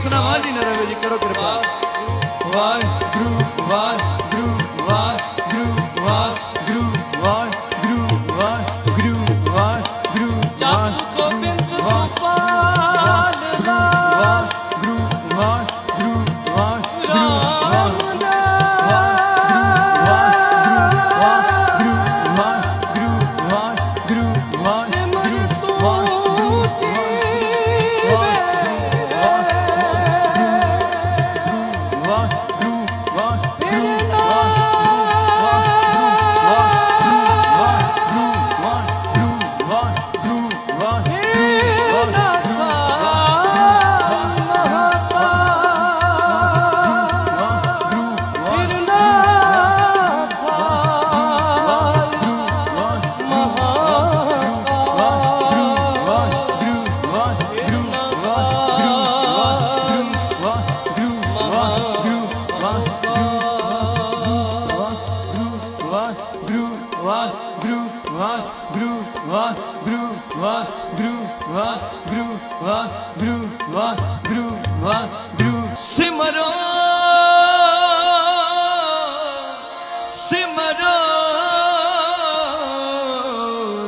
ਕੋਈ ਵੀ ਰਸਨਾ ਵਾਲੀ ਨਾ ਰਵੇ ਜੀ ਕਰੋ ਕਿਰਪਾ। ਵਾਹਿਗੁਰੂ ਵਾਹਿਗੁਰੂ ਵਾਹਿਗੁਰੂ 光。ਸਿਮਰੋ। ਸਿਮਰੋ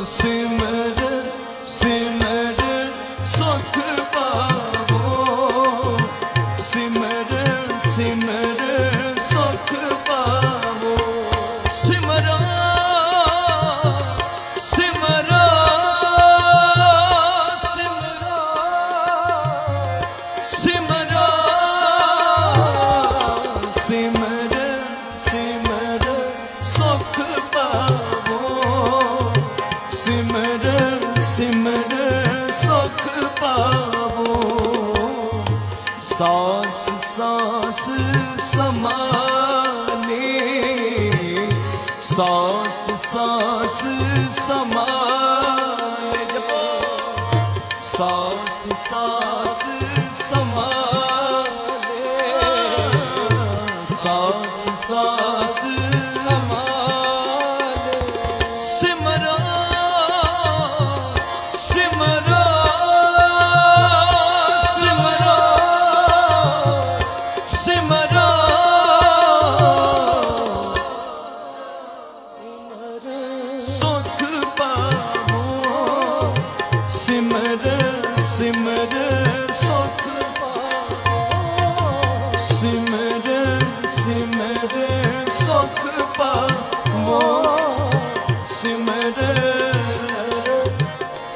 ਸਿਮਰ ਸਿਮਰ ਸੁਖ ਪਾਵੋ। ਸਿਮਰ ਸਿਮਰ ਸੁਖ ਪਾਵੋ। ਸਾਸ ਸਾਸ ਸਮਾਲੇ ਸਾਸ ਸਾਸ ਸਮਾਲੇ ਜਪੋ ਸਾਸ ਸਾਸ ਸਮਾਲੇ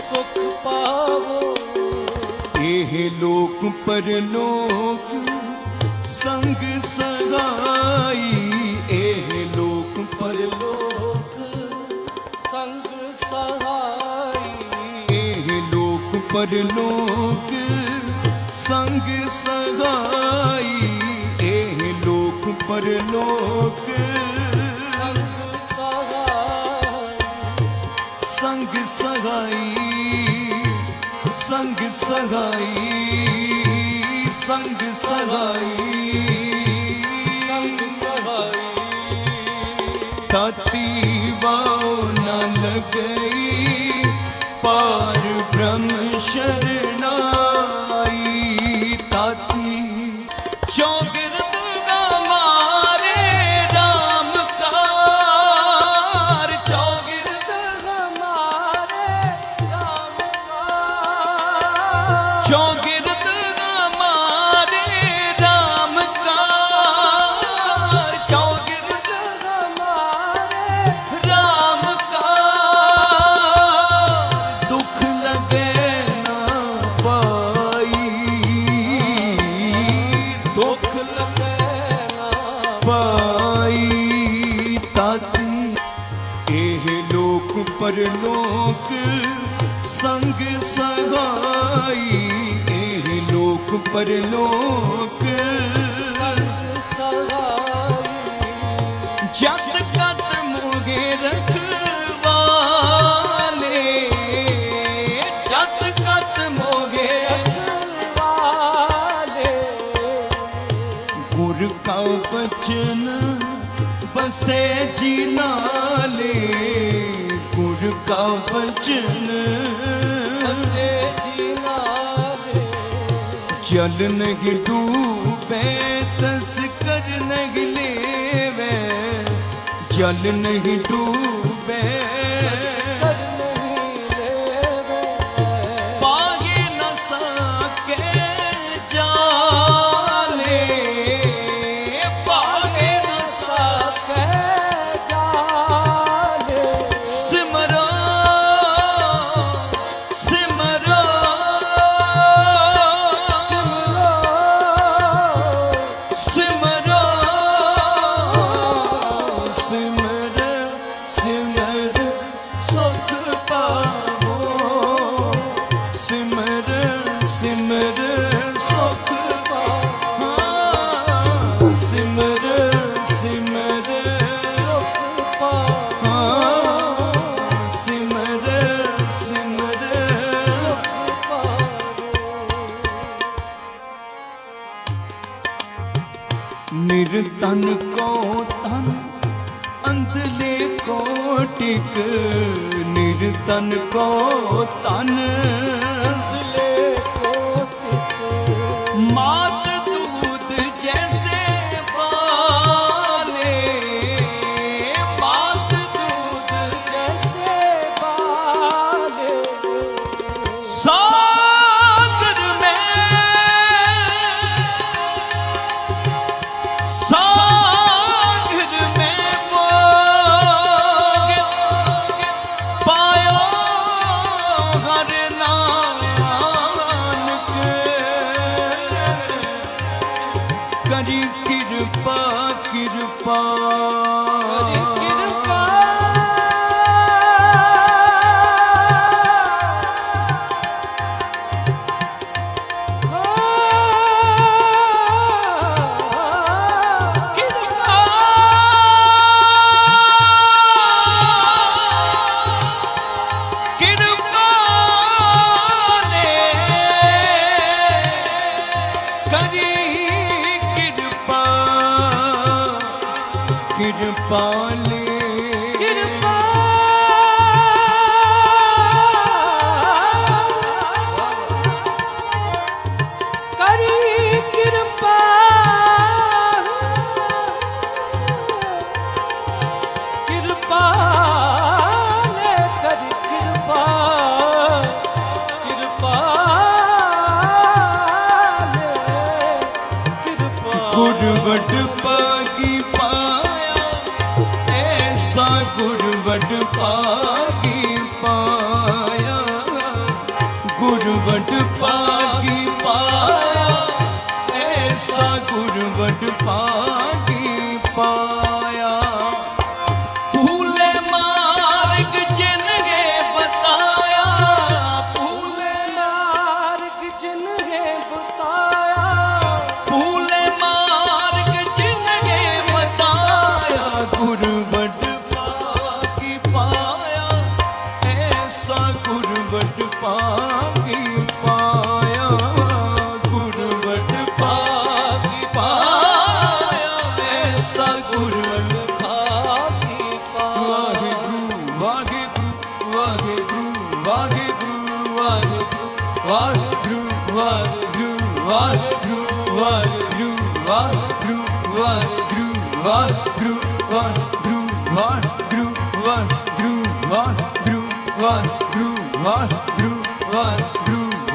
ਸੁਖ ਪਾਵੋ। ਇਹ ਲੋਕ ਪਰਲੋਕ ਸੰਗ ਸਗਾਈ ਇਹ ਲੋਕ ਪਰਲੋਕ ਸੰਗ ਸਹਾਈ। ਇਹ ਲੋਕ ਪਰਲੋਕ ਸੰਗ ਸਗਾਈ ਇਹ ਲੋਕ ਪਰਲੋਕ ਸਗਾਈ ਸੰਗ ਸਗਾਈ ਸੰਗ ਸਗਾਈ। ਸੰਗ ਸਹਾਈ ਤਾਤੀ ਵਾਉ ਨ ਲਗਈ ਪਾਰ ਬ੍ਰਹਮ ਸ਼ਰਨਾਈ ਪਰਲੋਕ ਸੰਗ ਸਗਾਈ, ਇਹ ਲੋਕ ਪਰਲੋਕ ਸੰਗ ਸਗਾਈ। ਜਤ ਕਤ ਮੋਗੇ ਰਖਵਾਲੇ ਜਤ ਗੁਰ ਕਾ ਬਚਨ ਬਸੇ ਜੀ का वचन बसे जीना चल नहीं डूबे तस्कर नहीं लेवे जल नहीं डूबे ਤਨ ਕੋ ਤਨ ਦਿਲੇ ਕੋ ਤਿਤ ਮਾਤ पाले ਗੁਰਵਟ ਪਾਗੀ ਪਾਇਆ ਐਸਾ ਗੁਰਵਟ ਪਾਇਆ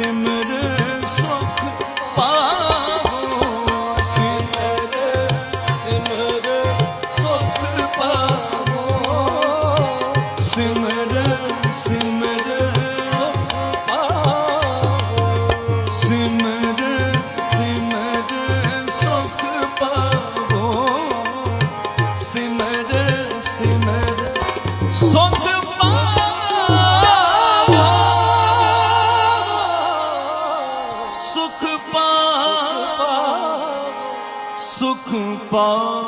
Maximum. ਪਾਇਆ